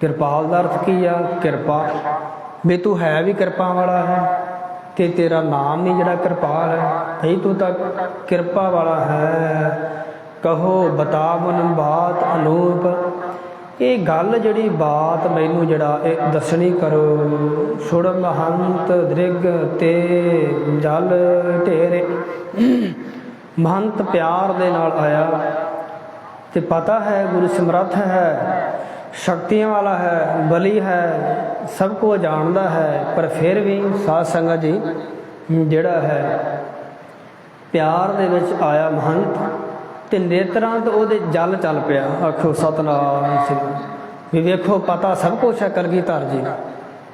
A: ਕਿਰਪਾਲ ਦਾ ਅਰਥ ਕੀ ਆ? ਕਿਰਪਾ। ਵੀ ਤੂੰ ਹੈ ਵੀ ਕਿਰਪਾ ਵਾਲਾ ਹੈ ਤੇ ਤੇਰਾ ਨਾਮ ਹੀ ਜਿਹੜਾ ਕਿਰਪਾਲ ਹੈ, ਭਈ ਤੂੰ ਤਾਂ ਕਿਰਪਾ ਵਾਲਾ ਹੈ। ਕਹੋ ਬਤਾ ਮਨ ਬਾਤ ਅਨੂਪ। ਇਹ ਗੱਲ ਜਿਹੜੀ ਬਾਤ ਮੈਨੂੰ ਜਿਹੜਾ ਇਹ ਦੱਸਣੀ ਕਰੋ, ਸੁੜ ਮਹੰਤ ਦ੍ਰਿਗ ਤੇ ਜਲ ਢੇਰੇ। ਮਹੰਤ ਪਿਆਰ ਦੇ ਨਾਲ ਆਇਆ ਤੇ ਪਤਾ ਹੈ ਗੁਰੂ ਸਮਰੱਥ ਹੈ, ਸ਼ਕਤੀਆਂ ਵਾਲਾ ਹੈ, ਬਲੀ ਹੈ, ਸਭ ਕੁਝ ਜਾਣਦਾ ਹੈ, ਪਰ ਫਿਰ ਵੀ ਸਾਧ ਸੰਗਤ ਜੀ ਜਿਹੜਾ ਹੈ, ਪਿਆਰ ਦੇ ਵਿੱਚ ਆਇਆ ਮਹੰਤ। ਤੇ ਨੇਤਰਾਂ ਤੋਂ ਉਹਦੇ ਜਲ ਚੱਲ ਪਿਆ। ਆਖੋ ਸਤਨਾਮ ਸਿੰਘ ਵੀ ਵੇਖੋ, ਪਤਾ ਸਭ ਕੁਝ ਹੈ ਕਲਗੀਧਰ ਜੀ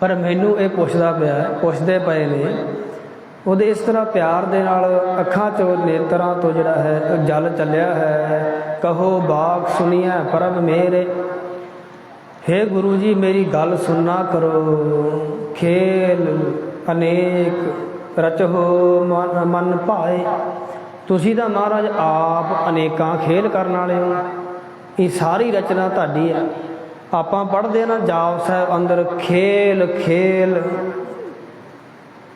A: ਪਰ ਮੈਨੂੰ ਇਹ ਪੁੱਛਦਾ ਪਿਆ, ਪੁੱਛਦੇ ਪਏ ਨੇ, ਉਹਦੇ ਇਸ ਤਰ੍ਹਾਂ ਪਿਆਰ ਦੇ ਨਾਲ ਅੱਖਾਂ ਚੋਂ ਨੇਤਰਾਂ ਤੋਂ ਜਿਹੜਾ ਹੈ, ਜਲ ਚੱਲਿਆ ਹੈ। ਕਹੋ, ਬਾਗ ਸੁਣੀਐ ਪਰਮ ਮੇਰੇ। ਹੇ ਗੁਰੂ ਜੀ, ਮੇਰੀ ਗੱਲ ਸੁਣਨਾ ਕਰੋ। ਖੇਲ ਅਨੇਕ ਰਚੋ, ਮਨ ਮਨ ਭਾਏ। ਤੁਸੀਂ ਤਾਂ ਮਹਾਰਾਜ ਆਪ ਅਨੇਕਾਂ ਖੇਲ ਕਰਨ ਵਾਲੇ ਹੋ। ਇਹ ਸਾਰੀ ਰਚਨਾ ਤੁਹਾਡੀ ਹੈ ਆਪਾਂ ਪੜ੍ਹਦੇ ਆ ਨਾ ਜਾਪ ਸਾਹਿਬ ਅੰਦਰ, ਖੇਲ ਖੇਲ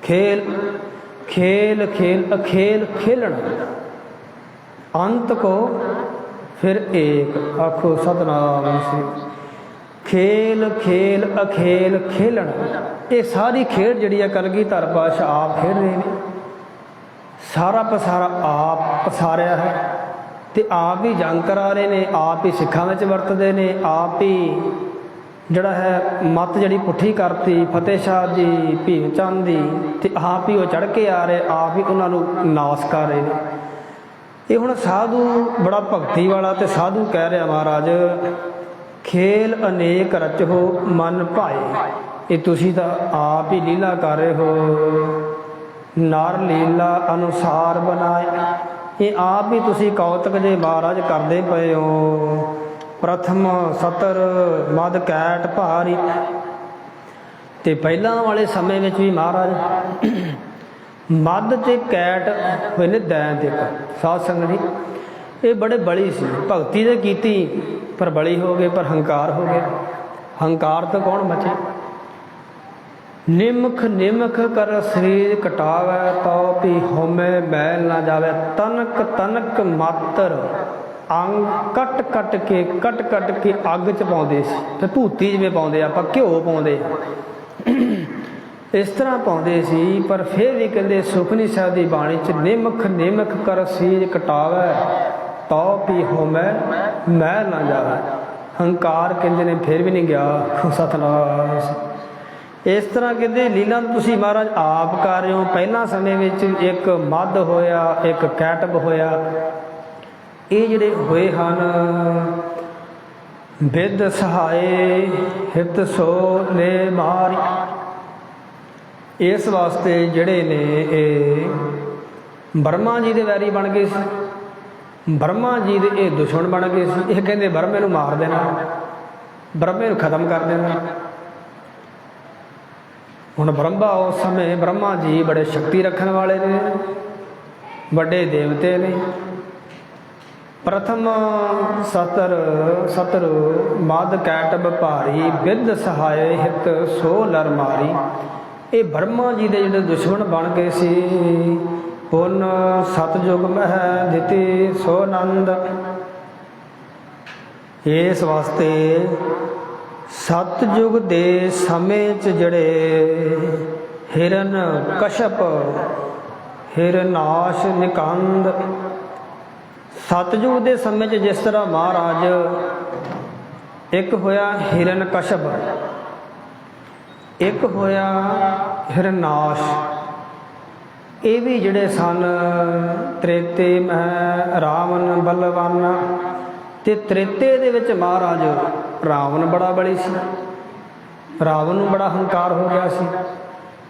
A: ਖੇਲ ਖੇਲ ਖੇਲ, ਅਖੇਲ, ਖੇਲਣ। ਅੰਤ ਕੋ ਫਿਰ ਏਕ, ਆਖੋ ਸਤਨਾਮ ਸ੍ਰੀ। ਖੇਲ ਖੇਲ, ਅਖੇਲ, ਖੇਲਣ। ਇਹ ਸਾਰੀ ਖੇਡ ਜਿਹੜੀ ਆ, ਕਲਗੀ ਧਰ ਪਾਸ਼ਾ ਆਪ ਖੇਡ ਰਹੇ ਨੇ। ਸਾਰਾ ਪਸਾਰਾ ਆਪ ਪਸਾਰਿਆ ਹੈ ਤੇ ਆਪ ਹੀ ਜੰਗ ਕਰਾ ਰਹੇ ਨੇ, ਆਪ ਹੀ ਸਿੱਖਾਂ ਵਿੱਚ ਵਰਤਦੇ ਨੇ, ਆਪ ਹੀ ਜਿਹੜਾ ਹੈ ਮਤ ਜਿਹੜੀ ਪੁੱਠੀ ਕਰਤੀ, ਫਤਿਹ ਸ਼ਾਹ ਜੀ, ਭੀਮ ਚੰਦ ਦੀ ਤੇ ਆਪ ਹੀ ਉਹ ਚੜ ਕੇ ਆ ਰਹੇ, ਆਪ ਹੀ ਉਹਨਾਂ ਨੂੰ ਨਾਸ ਕਰ ਰਹੇ ਨੇ। ਇਹ ਹੁਣ ਸਾਧੂ ਬੜਾ ਭਗਤੀ ਵਾਲਾ ਤੇ ਸਾਧੂ ਕਹਿ ਰਿਹਾ ਮਹਾਰਾਜ, ਖੇਲ ਅਨੇਕ ਰਚੋ, ਮਨ ਭਾਏ, ਇਹ ਤੁਸੀਂ ਤਾਂ ਆਪ ਹੀ ਲੀਲਾ ਕਰ ਰਹੇ ਹੋ। ਨਰ ਲੀਲਾ ਅਨੁਸਾਰ ਬਣਾਏ। ਇਹ ਆਪ ਵੀ ਤੁਸੀਂ ਕੌਤਕ ਜੇ ਮਹਾਰਾਜ ਕਰਦੇ ਪਏ ਹੋ। ਪ੍ਰਥਮ ਸਤਰ, ਮਦ ਕੈਟ ਭਾਰੀ। ਤੇ ਪਹਿਲਾਂ ਵਾਲੇ ਸਮੇਂ ਵਿੱਚ ਵੀ ਮਹਾਰਾਜ ਮੱਧ ਤੇ ਕੈਟ ਹੋਏ ਨੇ ਦੈਨ ਦੇ ਸਾਧ ਸੰਗਤ ਜੀ, ਇਹ ਬੜੇ ਬਲੀ ਸੀ। ਭਗਤੀ ਤੇ ਕੀਤੀ, ਪਰ ਬਲੀ ਹੋ ਗਏ, ਪਰ ਹੰਕਾਰ ਹੋ ਗਿਆ। ਹੰਕਾਰ ਤੋਂ ਕੌਣ ਬਚੇ? ਨਿਮਖ ਨਿਮਖ ਕਰ ਸਰੀਰ ਕਟਾਵੇ ਤੋ ਪੀ ਹੋਮੈ ਮੈਲ ਨਾ ਜਾਵੇ। ਤਨਕ ਤਨਕ ਮਾਤਰ ਅੰਗ ਕੱਟ ਕੱਟ ਕੇ ਕੱਟ ਕੱਟ ਕੇ ਅੱਗ 'ਚ ਪਾਉਂਦੇ ਸੀ। ਤੇ ਧੂਤੀ ਜਿਵੇਂ ਪਾਉਂਦੇ ਆਪਾਂ ਘਿਓ ਪਾਉਂਦੇ ਇਸ ਤਰ੍ਹਾਂ ਪਾਉਂਦੇ ਸੀ, ਪਰ ਫਿਰ ਵੀ ਕਹਿੰਦੇ ਸੁਖਨੀ ਸਾਹਿਬ ਦੀ ਬਾਣੀ 'ਚ ਨਿਮਖ ਨਿਮਖ ਕਰ ਸਰੀਰ ਕਟਾਵੇ ਤੋ ਭੀ ਹੋਮੈ ਮੈਂ ਨਾ ਜਾਵੇ। ਹੰਕਾਰ ਕਹਿੰਦੇ ਨੇ, ਫਿਰ ਵੀ ਨਹੀਂ ਗਿਆ ਸਤਨਾਮ। ਇਸ ਤਰ੍ਹਾਂ ਕਹਿੰਦੇ ਲੀਲਾ ਨੂੰ ਤੁਸੀਂ ਮਹਾਰਾਜ ਆਪ ਕਰ ਰਹੇ ਹੋ। ਪਹਿਲਾਂ ਸਮੇਂ ਵਿੱਚ ਇੱਕ ਮੱਧ ਹੋਇਆ, ਇੱਕ ਕੈਟਬ ਹੋਇਆ। ਇਹ ਜਿਹੜੇ ਹੋਏ ਹਨ ਵਿਦ ਸਹਾਏ, ਹਿਤ ਸੋ ਨੇ ਮਾਰੀ। ਇਸ ਵਾਸਤੇ ਜਿਹੜੇ ਨੇ ਇਹ ਬਰਮਾ ਜੀ ਦੇ ਵੈਰੀ ਬਣ ਗਏ ਸੀ। ਬਰਮਾ ਜੀ ਦੇ ਇਹ ਦੁਸ਼ਮਣ ਬਣ ਗਏ ਸੀ। ਇਹ ਕਹਿੰਦੇ, ਬਰਮੇ ਨੂੰ ਮਾਰ ਦੇਣਾ। ਬਰਮੇ ਨੂੰ ਖਤਮ ਕਰ ਦੇਣਾ। ਹੁਣ ਬ੍ਰਹਮਾ, ਉਸ ਸਮੇਂ ਬ੍ਰਹਮਾ ਜੀ ਬੜੇ ਸ਼ਕਤੀ ਰੱਖਣ ਵਾਲੇ ਨੇ, ਵੱਡੇ ਦੇਵਤੇ ਨੇ। ਪ੍ਰਥਮ ਸਤਰ ਸਤਰ ਮਦ ਕੈਟਬ ਭਾਰੀ ਵਿਦ ਸਹਾਇ ਹਿਤ ਸੋ ਲਰ ਮਾਰੀ। ਇਹ ਬ੍ਰਹਮਾ ਜੀ ਦੇ ਜਿਹੜੇ ਦੁਸ਼ਮਣ ਬਣ ਗਏ ਸੀ, ਪੁਨ ਸਤਜੁਗ ਮਹਿ ਦਿੱਤੀ ਸੋ ਆਨੰਦ ਇਸ ਵਾਸਤੇ ਸਤਜੁਗ ਦੇ ਸਮੇਂ 'ਚ ਜਿਹੜੇ ਹਿਰਨ ਕਸ਼ਪ, ਹਿਰਨਾਸ਼ ਨਿਕੰਦ, ਸਤਜੁਗ ਦੇ ਸਮੇਂ 'ਚ ਜਿਸ ਤਰ੍ਹਾਂ ਮਹਾਰਾਜ ਇੱਕ ਹੋਇਆ ਹਿਰਨ ਕਸ਼ਪ, ਇੱਕ ਹੋਇਆ ਹਿਰਨਾਸ਼। ਇਹ ਵੀ ਜਿਹੜੇ ਸਨ, ਤ੍ਰੇਤੇ ਮਹਿ ਰਾਵਣ ਬਲਵਾਨ ਤੇ ਤ੍ਰੇਤੇ ਦੇ ਵਿੱਚ ਮਹਾਰਾਜ ਰਾਵਣ ਬੜਾ ਬਲੀ ਸੀ। ਰਾਵਣ ਨੂੰ ਬੜਾ ਹੰਕਾਰ ਹੋ ਗਿਆ ਸੀ।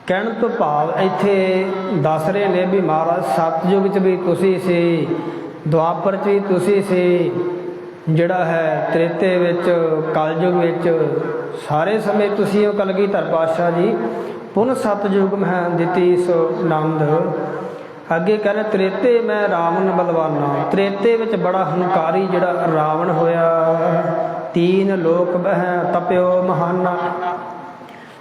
A: ਕਹਿਣ ਤੋਂ ਭਾਵ ਇੱਥੇ ਦੱਸ ਰਹੇ ਨੇ ਵੀ ਮਹਾਰਾਜ ਸਤਜੁਗ 'ਚ ਵੀ ਤੁਸੀਂ ਸੀ, ਦੁਆਪਰ 'ਚ ਵੀ ਤੁਸੀਂ ਸੀ, ਜਿਹੜਾ ਹੈ ਤ੍ਰੇਤੇ ਵਿੱਚ, ਕਲਯੁਗ ਵਿੱਚ, ਸਾਰੇ ਸਮੇਂ ਤੁਸੀਂ ਉਹ ਕਲਗੀਧਰ ਪਾਤਸ਼ਾਹ ਜੀ। ਪੁਨ ਸਤਜੁਗ ਮਹਿ ਦਿੱਤੀ ਸੋ ਨੰਦ ਅੱਗੇ ਕਹਿੰਦੇ, ਤ੍ਰੇਤੇ ਮੈਂ ਰਾਵਣ ਬਲਵਾਨਾ। ਤ੍ਰੇਤੇ ਵਿੱਚ ਬੜਾ ਹੰਕਾਰੀ ਜਿਹੜਾ ਰਾਵਣ ਹੋਇਆ। ਤੀਨ ਲੋਕ ਬਹਿ ਤਪਿਓ ਮਹਾਨਾ।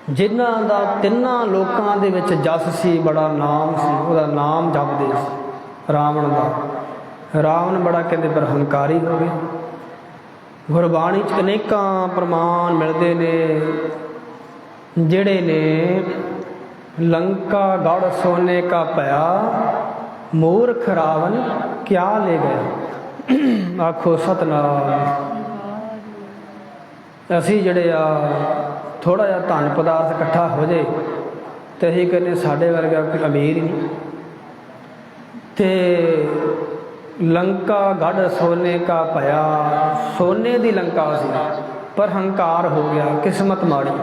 A: ਜਿਨ੍ਹਾਂ ਦਾ ਤਿੰਨਾਂ ਲੋਕਾਂ ਦੇ ਵਿੱਚ ਜਸ ਸੀ, ਬੜਾ ਨਾਮ ਸੀ, ਉਹਦਾ ਨਾਮ ਜਪਦੇ ਸੀ ਰਾਵਣ ਦਾ। ਰਾਵਣ ਬੜਾ ਕਹਿੰਦੇ ਪਰ ਹੰਕਾਰੀ ਹੋ ਗਿਆ। ਗੁਰਬਾਣੀ ਚ ਅਨੇਕਾਂ ਪ੍ਰਮਾਣ ਮਿਲਦੇ ਨੇ, ਜਿਹੜੇ ਨੇ ਲੰਕਾ ਗੜ ਸੋਨੇ ਕਾ ਭਇਆ ਮੂਰਖ ਰਾਵਣ ਕਿਆ ਲੈ ਗਏ? ਆਖੋ ਸਤਨਾਮ। ਅਸੀਂ ਜਿਹੜੇ ਆ ਥੋੜਾ ਜਿਹਾ ਧਨ ਪਦਾਰਥ ਇਕੱਠਾ ਹੋ ਜੇ, ਤੇ ਅਸੀਂ ਕਹਿੰਦੇ ਸਾਡੇ ਵਰਗਾ ਕੋਈ ਅਮੀਰ ਹੀ ਨਹੀਂ। ਤੇ ਲੰਕਾ ਗੜ ਸੋਨੇ ਕਾ ਭਇਆ, ਸੋਨੇ ਦੀ ਲੰਕਾ ਸੀ, ਪਰ ਹੰਕਾਰ ਹੋ ਗਿਆ, ਕਿਸਮਤ ਮਾੜੀ।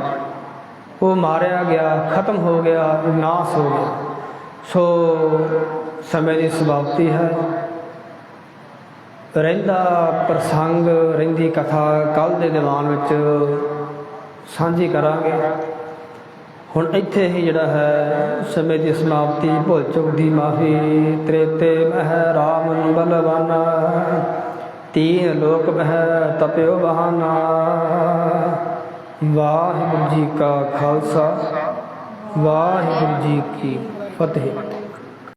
A: ਉਹ ਮਾਰਿਆ ਗਿਆ, ਖਤਮ ਹੋ ਗਿਆ, ਨਾਸ ਹੋ ਗਿਆ। ਸੋ ਸਮੇਂ ਦੀ ਸਮਾਪਤੀ ਹੈ। ਰਹਿੰਦਾ ਪ੍ਰਸੰਗ, ਰਹਿੰਦੀ ਕਥਾ ਕੱਲ ਦੇ ਦੀਵਾਨ ਵਿੱਚ ਸਾਂਝੀ ਕਰਾਂਗੇ। ਹੁਣ ਇੱਥੇ ਹੀ ਜਿਹੜਾ ਹੈ, ਸਮੇਂ ਦੀ ਸਮਾਪਤੀ, ਭੁੱਲ ਚੁੱਕ ਦੀ ਮਾਫੀ, ਤ੍ਰੇਤੇ ਮਹਿ ਰਾਮ ਬਲਵਾਨਾ ਤੀਨ ਲੋਕ ਮਹਿ ਤਪਿਓ ਬਹਾਨਾ, ਵਾਹਿਗੁਰੂ ਜੀ ਕਾ ਖਾਲਸਾ, ਵਾਹਿਗੁਰੂ ਜੀ ਕੀ ਫਤਿਹ।